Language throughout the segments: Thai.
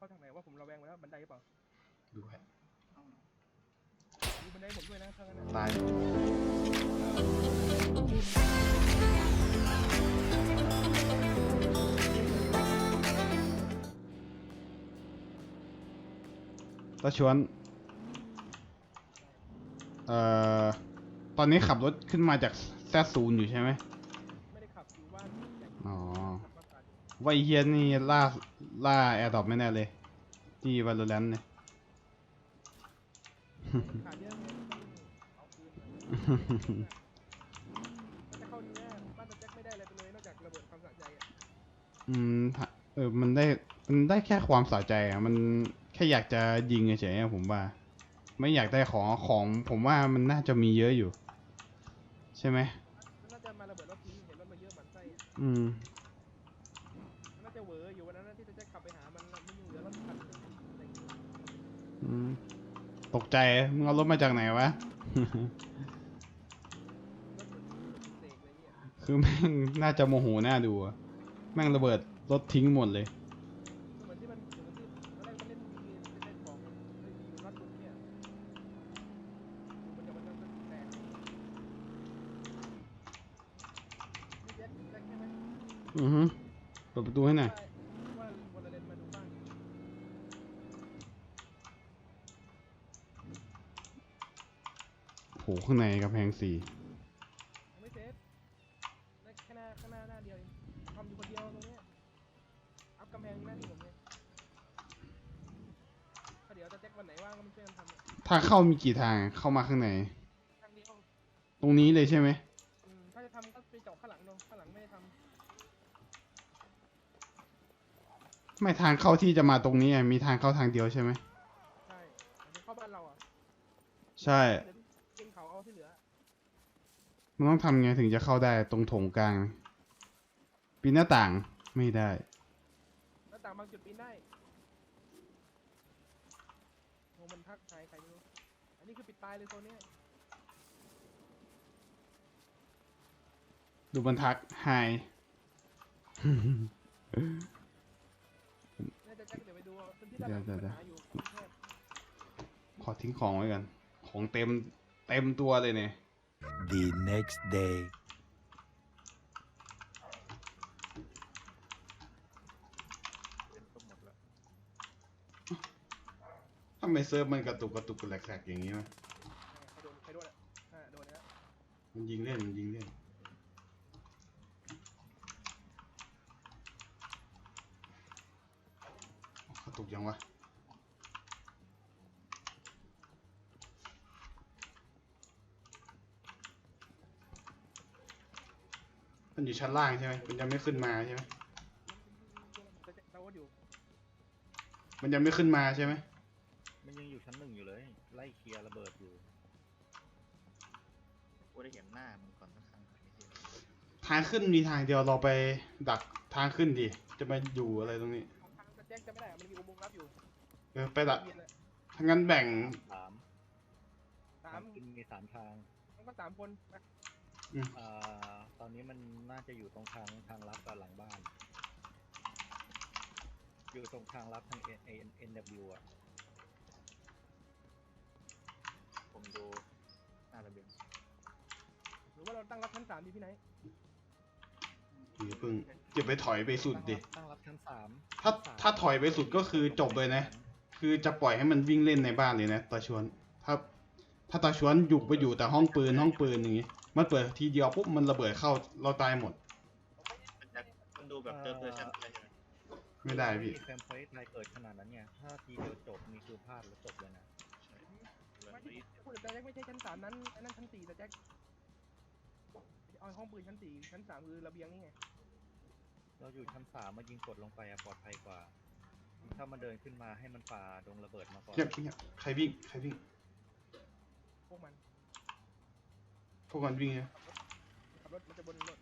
เข้าทางไหนว่าผมระแวงไว้แล้วบันไดหรือเปล่าดูฮะมีบันไดผมด้วยนะถ้างั้นนะตายตาชวน เอ่อ ตอนนี้ขับรถขึ้นมาจากแซดศูนย์อยู่ใช่ไหมไม่ ว่าไอ้เฮียนี่ล่าล่าแอร์ดรอปไม่แน่เลย ที่วาโลแรนต์เนี่ยขาดเยอะไงเอาคืนมาจะเข้าดีนะบ้านตะแจ็คไม่ได้อะไรไปเลยนอกจากระเบิดความสะใจอะอืมถ้าเออมันได้มันได้แค่ความสะใจอะ มันแค่อยากจะยิงเฉยๆอะผมว่า ไม่อยากได้ของของผมว่ามันน่าจะมีเยอะอยู่ ใช่ไหมมัน ตกใจ มึงเอารถมาจากไหนวะรถเสกอะไรเงี้ยคือแม่งน่าจะโมโหหน้าดูอะแม่งระเบิดรถทิ้งหมดเลยเหมือนที่มันเหมือนที่ตอนแรกมันเล่นเหข้างในกำแพงสี่ยังไม่เสร็จนั่นแค่หน้าข้างหน้าหน้าเดียวเองทำอยู่คนเดียวตรงเนี้ยอัพกำแพงหน้าที่ผมเนี่ยก็เดี๋ยวจะแจ็ควันไหนว่างก็มาช่วยกันทำเนี่ยทางเข้ามีกี่ทางเข้ามาข้างในทางเดียวตรงนี้เลยใช่ไหมอืมถ้าจะทำก็ไปเจาะข้างหลังเนาะข้างหลังไม่ได้ทไม่ทางเข้าที่จะมาตรงนี้อะมีทางเข้าทางเดียวใช่ไหมำใช่เดี๋ยวเข้าบ้านเราอะใช่ เดี๋ยวกินเขาเอาที่เหลือ มันต้องทำไงถึงจะเข้าได้ตรงโถงกลางปีนหน้าต่างไม่ได้ หน้าต่างบางจุดปีนได้โอ้มันทักทายใครไม่รู้ อันนี้คือปิดตายเลยโซนเนี้ยดูบรรทักไฮน่าจะแจ็คเดี๋ยวไปดูเอาพื้นที่ด้านเดี๋หยวลังเดี๋ยวปัญหาอยู่แคบขอทิ้งของไว้กัน ของเต็มเต็มตัวเลยเนี่ย The next day. ทำไมเซิร์ฟมันกระตุกกระตุกแหลกๆอย่างนี้วะใครโดนใครโดนอะอ่าโดนแล้วมันยิงเล่นมันยิงเล่นกระตุกยังวะ มันอยู่ชั้นล่างใช่ไหมมันยังไม่ขึ้นมาใช่ไหมแต่แจ็คเราก็อยู่มันยังไม่ขึ้นมาใช่ไหมมันยังอยู่ชั้นหนึ่งอยู่เลย ไล่เคลียร์ระเบิดอยู่กูได้เห็นหน้ามันก่อนสักครั้งไอ้เหี้ยทางขึ้นมีทางเดียวเราไปดักทางขึ้นดิ จะมาอยู่อะไรตรงนี้ทางแต่แจ็คจะไม่ได้อะมันมีอุโมงค์ลับอยู่ เออไปดักเวียนเลยถ้างั้นแบ่งสามสามขึ้นมีสามทางมันก็สามคน นะอ่า ตอนนี้มันน่าจะอยู่ตรงทางทางลับกับหลังบ้าน อยู่ตรงทางลับทาง N N N W อะ ผมดูหน้าระเบียงหรือว่าเราตั้งรับชั้นสามดีพี่ไหนท์อย่าเพิ่งอย่าไปถอยไปสุดดิ ตั้งรับชั้นสามถ้าถ้าถอยไปสุดก็คือจบเลยนะ คือจะปล่อยให้มันวิ่งเล่นในบ้านเลยนะตาชวน ถ้า ถ้าตาชวนอยู่ไปอยู่แต่ห้องปืนห้องปืนอย่างงี้ มันเปิดทีเดียวปุ๊บมันระเบิดเข้าเราตายหมด มันดูแบบเจอเพอร์ชันอะไรใช่ไหมไม่ได้พี่ แคมเปญไทยเกิดขนาดนั้นเนี่ย ถ้าทีเดียวจบมีคือพลาดแล้วจบเลยนะไม่ที่พูดแต่แจ็คไม่ใช่ชั้นสามนั้นอันนั้นชั้นสี่แต่แจ็คเอาห้องปืนชั้นสี่ชั้นสามคือระเบียงนี่ไงเราอยู่ชั้นสามมายิงกดลงไปอะปลอดภัยกว่า ถ้ามันเดินขึ้นมาให้มันฝ่าดงระเบิดมาก่อนเงียบเงียบใครวิ่ง ใครวิ่งพวกมัน พวกมันวิ่งเนี่ยขับรถมันจะบนรถ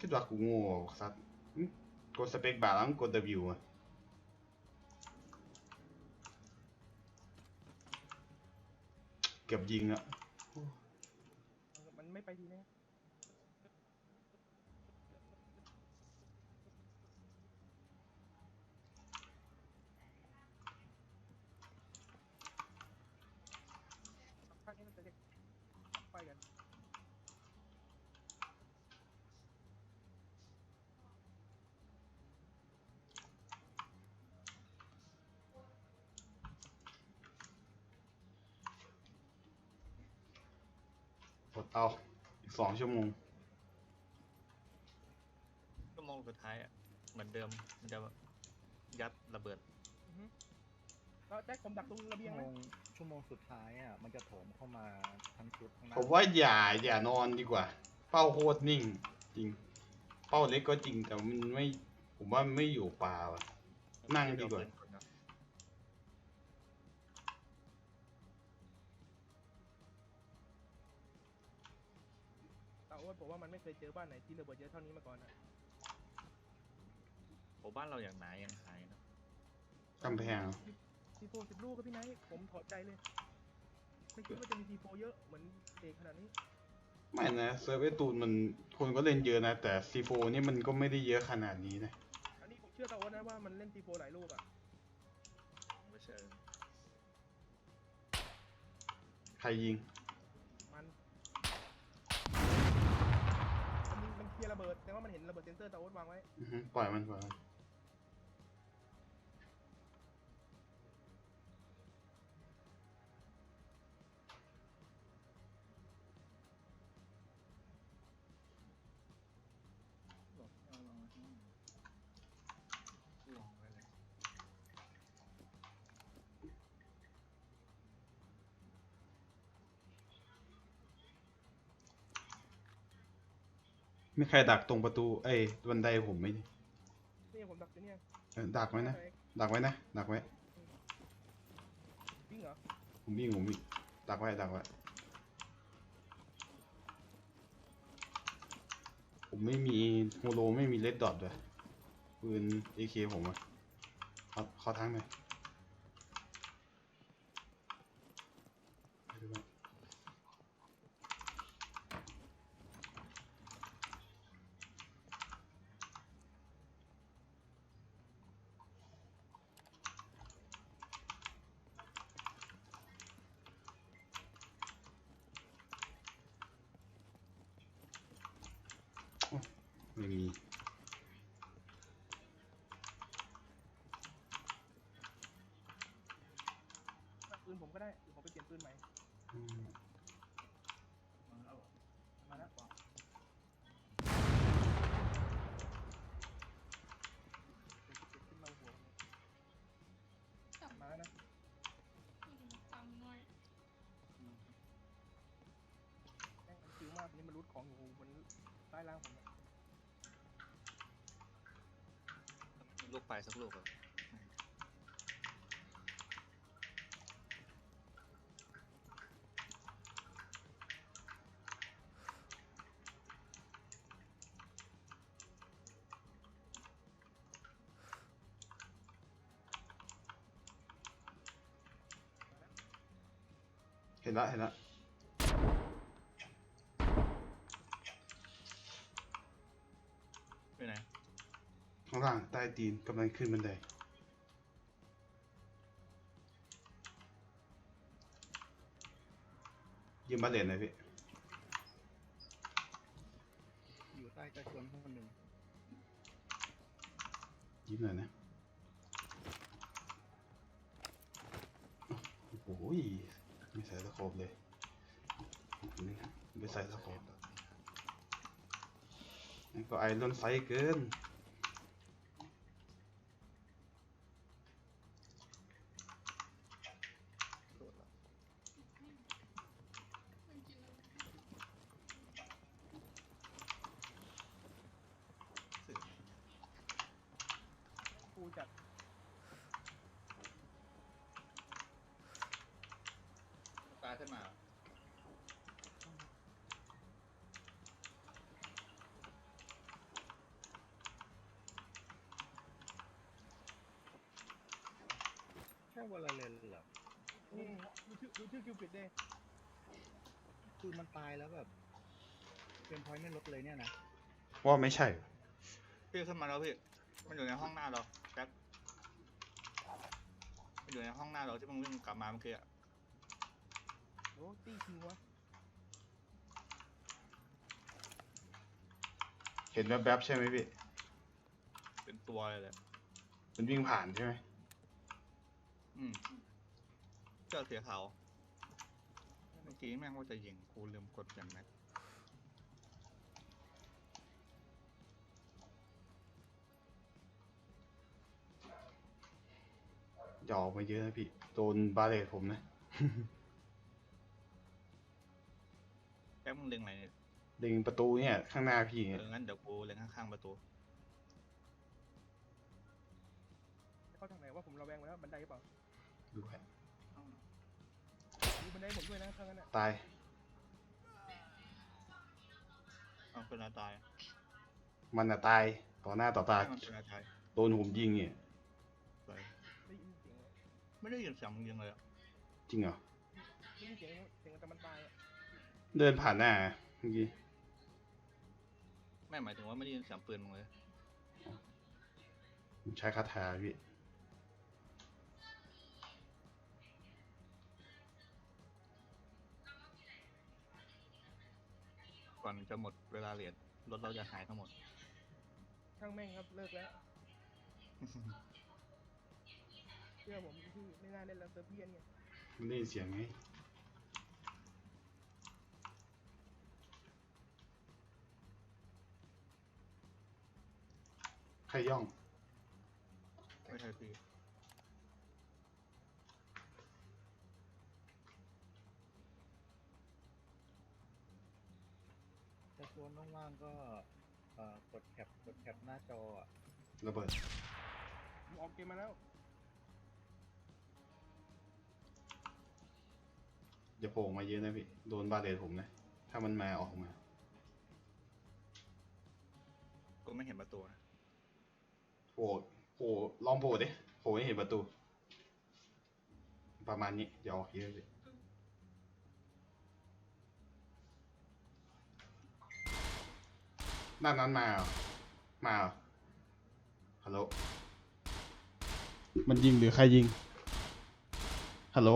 คิดว่ากูโง่สัตว์กดสเปคบาร์แล้วกด W อะเกือบยิงอะมันไม่ไปทีแน่ภาคนี้มันจะเรียกไปกัน อดเอาอีกสองชั่วโมงชั่วโมงสุดท้ายอะเหมือนเดิมมันจะยัดระเบิดอือฮึแล้วแจ็คผมดักตรงระเบียชั่งวไหโมมงชั่วโมงสุดท้ายอะมันจะโถมเข้ามาทั้งชุดทั้งหน้าผมว่าอย่าอย่านอนดีกว่า เป้าโคตรนิ่ง จริง เป้าเล็กก็จริงแต่มันไม่ ผมว่ามันไม่อยู่ป่าว่ะนั่งดีกว่า บอกว่ามันไม่เคยเจอบ้านไหนที่ระเบิดเยอะเท่านี้มาก่อนนะโอ้บ้านเราอย่างหนายังหายนะกำแพงซีโฟสิบลูกก็พี่ไนท์ผมถอดใจเลย ไม่คิดว่าจะมีซีโฟเยอะเหมือนเด็กขนาดนี้ไม่นะเซิร์ฟเวอร์ตูนมันคนก็เล่นเยอะนะ แต่ซีโฟนี่มันก็ไม่ได้เยอะขนาดนี้นะอันนี้ผมเชื่อตาโอ๊ตนะว่ามันเล่นซีโฟหลายลูกอะไม่เชิงใครยิง มัน มัน ยิงมันเคลียร์ระเบิดแต่ว่ามันเห็นระเบิดเซนเซอร์ตาโอ๊ตวางไว้อือฮึปล่อยมันปล่อยมัน มีใครดักตรงประตูเอ้ยบันไดผมไหมนี่ผมดักอยู่เนี่ยเออดักไว้นะ ดักไว้นะ ดักไว้ วิ่งเหรอผมวิ่งผมวิ่งดักไว้ดักไว้ ผมไม่มีโฮโลไม่มีเลดดอทด้วยปืน AK ผมอะเขาเขาทั้งเลย ไม่มีปืนผมก็ได้เดี๋ยวผมไปเปลี่ยนปืนใหม่ อืมมาแล้วขึ้นมาหัวมาแล้วนะตังค์น้อยแม่งมันคิวมากนี่มันรูดของอยู่บนใต้ล่างผมเนี่ย ลูกไปสักลูกอะเห็นละเห็นละไปไหนข้างล่างใต้ตีนกำลังขึ้นบันไดยืมบัลเลนหน่อยพี่ อยู่ใต้กระชวนคนหนึ่งยืมหน่อยนะ โอ้โหไม่ใส่ตะโขบเลยนี่ไม่ใส่ตะโขบนี่ก็ไอรอนไซส์เกิน โดดละ มันกินอะไร กูจัด ตา ขึ้นมา แค่วันละเลนเหรอนี่ดูชื่อดูชื่อคิวปิดเด้คือมันตายแล้วแบบเฟรมพอยต์ไม่ลดเลยเนี่ยนะว่าไม่ใช่ พี่ขึ้นมาแล้วพี่ มันอยู่ในห้องหน้าเราแจ็คมันอยู่ในห้องหน้าเราที่มึงวิ่งกลับมาเมื่อกี้อะ โอ้ตีคิววะเห็นแวบๆใช่ไหมพี่เป็นตัวเลยแหละมันวิ่งผ่านใช่ไหมอืมเสื้อเสียขาวเมื่อกี้แม่งว่าจะยิงกูลืมกดอย่างแม็กอย่าออกมาเยอะนะพี่โดนบาเลตผมนะ มึงเล็งอะไรเนี่ยดึงประตูเนี่ย ข้างหน้าพี่เอเนี่ยองั้นเดี๋ยวกูเล็งข้างๆประตูเข้าทางไหนว่าผมระแวงมาแล้วบันไดหรือเปล่าดูฮะดูบันไดผมด้วยนะถ้างั้นอะตายเอาเป็นอะไรตายมันอะตายต่อหน้าต่อตาให้มันเป็นอะไรตายโดนผมยิงเนี่ยไปได้ยินเสียงไม่ได้ยินเสียงมึงยิงเลยอะจริงเหรอได้ยินเสียงเสียงแต่มันตายอะ เดินผ่านหน้าเมื่อกี้ไม่หมายถึงว่าไม่ได้ยินเสียงปืนมึงเลยผมใช้คาถาพี่ก่อนจะหมดเวลาเหรียญรถเราจะหายทั้งหมด ช่างแม่งครับเลิกแล้วเชื่อผมพี่ไม่น่าเล่นแล้วเซอร์เพียนเนี่ยมันได้ยินเสียงไง ย่อง ไม่ใช่พี่แต่ชวนว่างๆก็เอ่อกดแคปกดแคปหน้าจออะระเบิดผมออกเกมมาแล้ว อย่าโผล่มาเยอะนะพี่ โดนบาเลตผมนะ ถ้ามันมาออกมา กูไม่เห็นประตูนะ โผล่โผล่ลองโผล่ดิโผล่ให้เห็นประตู ประมาณนี้อย่าออกเยอะเลยด้านนั้นมาเหรอมาเหรอฮัลโหล มันยิงหรือใครยิง ฮัลโหล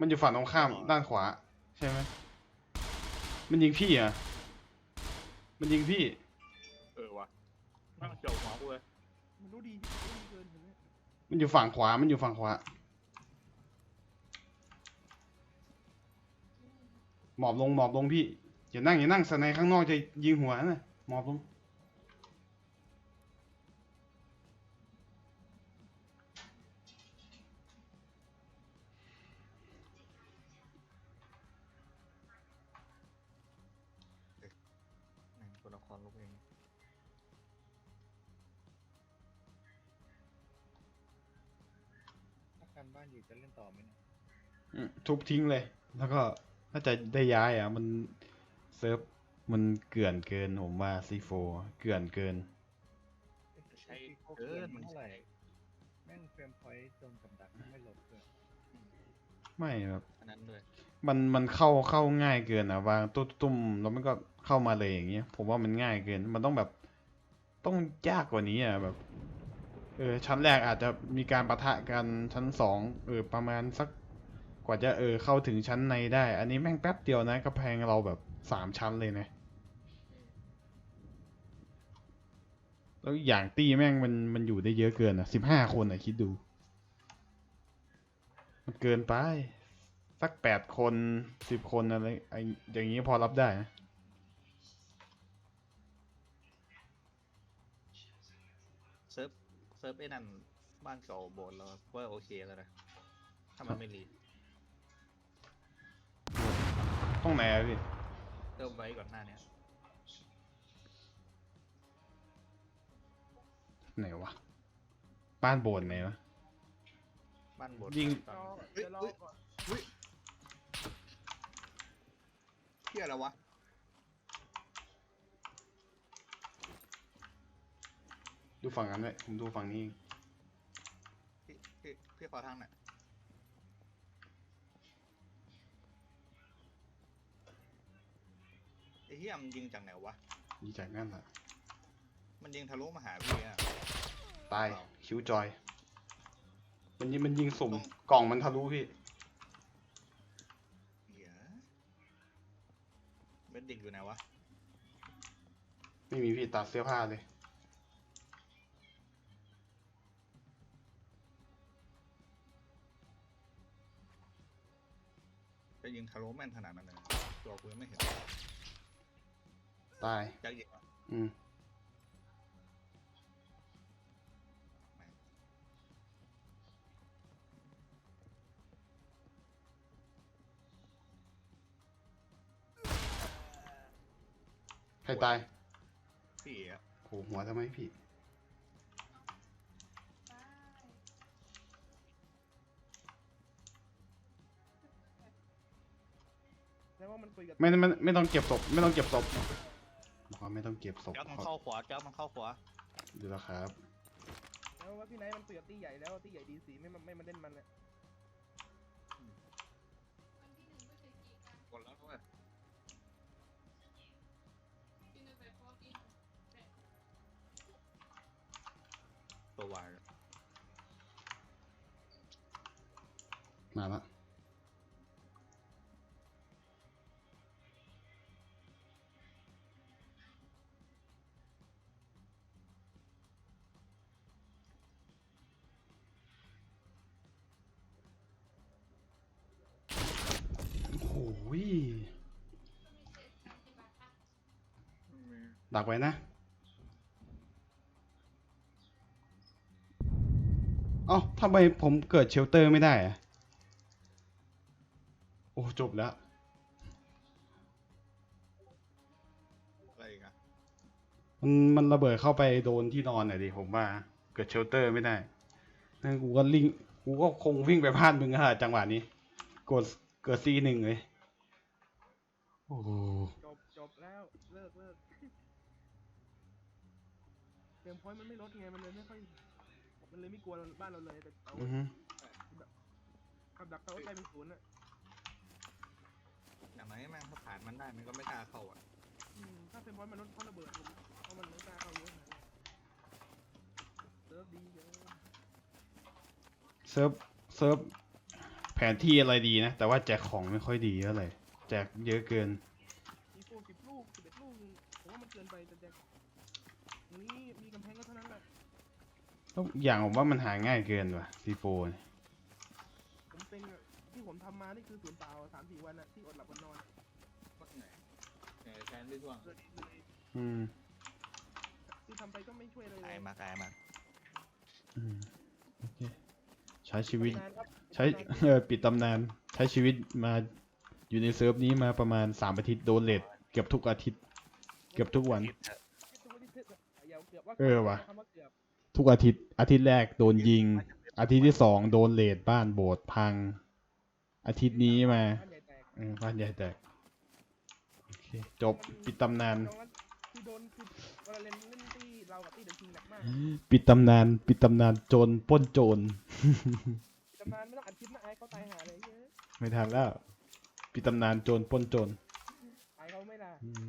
มันอยู่ฝั่งตรงข้ามด้านขวา ใช่ไหม มันยิงพี่อะ มันยิงพี่ เออวะนั่งเจียวหัวกูเลยมันรู้ดีรู้ดีเกินเห็นไหมมันอยู่ฝั่งขวา มันอยู่ฝั่งขวา หมอบลง หมอบลงพี่ อย่านั่ง อย่านั่งสไนข้างนอกจะยิงหัวนะหมอบลง ทุบทิ้งเลย แล้วก็น่าจะได้ย้ายอะ มันเซิร์ฟมันเกลื่อนเกินผมว่าซีโฟเกลื่อนเกินใช่ที่โคเกินเกิมันเท่าไหใช่ร่แม่งเฟรมพอยต์โดนกับดักไม่ลดเลยไม่ครับอันนั้นด้วยมันมันเข้าเข้าง่ายเกินอะวางตุ้มตุ้มแล้วมันก็เข้ามาเลยอย่างเงี้ย ผมว่ามันง่ายเกิน มันต้องแบบต้องยากกว่านี้อะแบบ เออชั้นแรกอาจจะมีการปะทะกันชั้นสองเออประมาณสัก กว่าจะเออเข้าถึงชั้นในได้ อันนี้แม่งแป๊บเดียวนะกระแพงเราแบบสามชั้นเลยนะ แล้วอย่างตีแม่งมันมันอยู่ได้เยอะเกินอะสิบห้าคนอะคิดดู มันเกินไป สักแปดคนสิบคนอะไรไออย่างนี้พอรับได้นะเซิร์ฟเซิร์ฟไอ้นั่นบ้านเก่าโบสถ์เราว่าโอเคแล้วนะถ้ามันไม่รี ต้องไหนอะพี่เริ่มไว้ก่อนหน้าเนี้ยไหนวะ บ้านโบนไหนวะ บ้านโบสถ์ยิงตอนรอเฮ้ยเดี๋ยวรอเฮ้ยก่อนเที่ยอะไรวะดูฝั่งนั้นเลยผมดูฝั่งนี้เองพี่พี่พี่ขอทางหน่อย เหี้ยมันยิงจากไหนวะดีจากนั่นแหละมันยิงทะลุมาหาพี่อะตาย คิวจอย มันยิงมันยิงสุ่ม กล่องมันทะลุพี่เหี้ยเบ็ดดิกอยู่ไหนวะ ไม่มีพี่ตัดเสื้อผ้าเลยจะยิงทะลุแม่นขนาดนั้นเลยตัวกูยังไม่เห็น ตายแจ็คยิงเหรออืม ใครตายพี่อะโผล่หัวทำไมพี่ แล้วว่ามันคุยกับไม่ไม่ไม่ต้องเก็บศพไม่ต้องเก็บศพ บอกว่าไม่ต้องเก็บศพแจ็คมันขอเข้าขวาแจ็คมันเข้าขวาดูแล้วครับแล้วว่าพี่ไนท์มันคุยกับตี้ใหญ่แล้วตี้ใหญ่ดีสีไม่มาไม่มาเล่นมันอะวันที่หนึ่งไม่เคยกีกันกดแล้วเว้ยที่หนึ่งไปพอกินแต่ตัววายมาละ ยก็มีเศษสามสิบบาทค่ะดักไว้นะ เอ้าทำไมผมเกิดเชลเตอร์ไม่ได้อะโอ้ จบแล้ว อะไรอีกอะมันมันระเบิดเข้าไปโดนที่นอนหน่อยดิผมว่า เกิดเชลเตอร์ไม่ได้นั่นกูก็ลิงกูก็คงวิ่งไปพลาดมึงอะจังหวะนี้ กดเกิดซีหนึ่งเลย โอ้โหจบจบแล้วเลิกเลิกเกมพอยต์มันไม่ลดไงมันเลยไม่ค่อยมันเลยไม่กลัวบ้านเราเลยแต่เอาอือฮึกับดักเขาใกล้เป็นศูนย์อะอย่างไรแม่งถ้าผ่านมันได้มันก็ไม่กล้าเข้าอะอืมถ้าเป็นพอยต์มันลดเพราะระเบิดผมเพราะมันไม่กล้าเข้าเยอะขนาดนั้นเซิร์ฟดีเยอะเซิร์ฟเซิร์ฟแผนที่อะไรดีนะ แต่ว่าแจกของไม่ค่อยดีเท่าไหร่ แจกเยอะเกินมีโฟสิบลูกสิบเอ็ดลูกผมว่ามันเกินไปแต่แจกอย่างนี้มีกำแพงก็เท่านั้นแหละแล้วอย่างผมว่ามันหาง่ายเกินว่ะซีโฟนผมเป็นอะที่ผมทำมานี่คือศูนย์เปล่าสามสี่วันอะที่อดหลับอดนอนก็ไหนไหนแทนด้วยช่วงเลยเลยอืมที่ทำไปก็ไม่ช่วยอะไรเลตายยมาตายมาอืมโอเคใช้ชีวิตนานครับใช้เออปิดตำนาน ใช้ชีวิตมา อยู่ในเซิร์ฟนี้มาประมาณสามอาทิตย์โดนเลทเกือบทุกอาทิตย์ เกือบทุกวันอย่าเกือบว่าเออว่ะคำว่าเกือบทุกอาทิตย์ อาทิตย์แรกโดนยิง อาทิตย์ที่สองโดนเลทบ้านโบสถ์พัง อาทิตย์นี้มาบ้านใหญ่แตกเออบ้านใหญ่แตกโอเคจบปิดตำนานน้องนั้นคือโดนคือเวลาเล่นเล่นที่เรากับที่เดอะคิงหนักมากปิดตำนาน ปิดตำนานโจรปล้นโจรจำนานไม่ต้องอัดคลิปนะไอ้เขาตายหาเลยเยอะ ไม่ทันแล้ว ปิดตำนานโจรปล้นโจรไอ้เขาไม่ล่ะ อืม